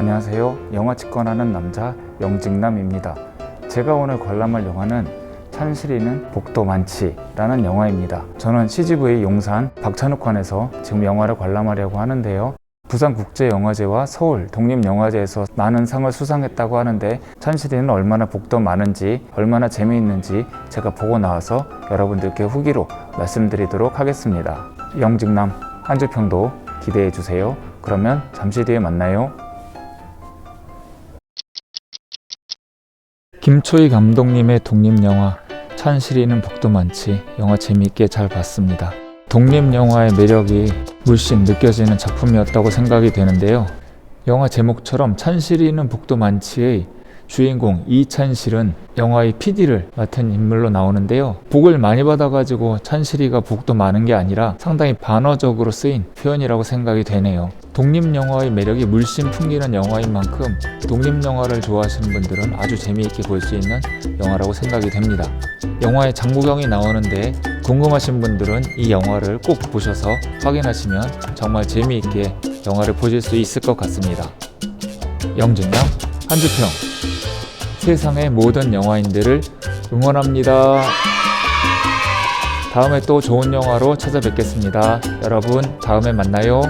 안녕하세요. 영화 직관하는 남자 영직남입니다. 제가 오늘 관람할 영화는 찬실이는 복도 많지라는 영화입니다. 저는 CGV 용산 박찬욱관에서 지금 영화를 관람하려고 하는데요. 부산국제영화제와 서울 독립영화제에서 많은 상을 수상했다고 하는데 찬실이는 얼마나 복도 많은지 얼마나 재미있는지 제가 보고 나와서 여러분들께 후기로 말씀드리도록 하겠습니다. 영직남 한 줄평도 기대해 주세요. 그러면 잠시 뒤에 만나요. 김초희 감독님의 독립영화 찬실이는 복도 많지 영화 재미있게 잘 봤습니다. 독립영화의 매력이 물씬 느껴지는 작품이었다고 생각이 되는데요. 영화 제목처럼 찬실이는 복도 많지의 주인공 이찬실은 영화의 PD를 맡은 인물로 나오는데요. 복을 많이 받아가지고 찬실이가 복도 많은 게 아니라 상당히 반어적으로 쓰인 표현이라고 생각이 되네요. 독립영화의 매력이 물씬 풍기는 영화인 만큼 독립영화를 좋아하시는 분들은 아주 재미있게 볼 수 있는 영화라고 생각이 됩니다. 영화에 장국영이 나오는데 궁금하신 분들은 이 영화를 꼭 보셔서 확인하시면 정말 재미있게 영화를 보실 수 있을 것 같습니다. 영진남 한주평 세상의 모든 영화인들을 응원합니다. 다음에 또 좋은 영화로 찾아뵙겠습니다. 여러분, 다음에 만나요.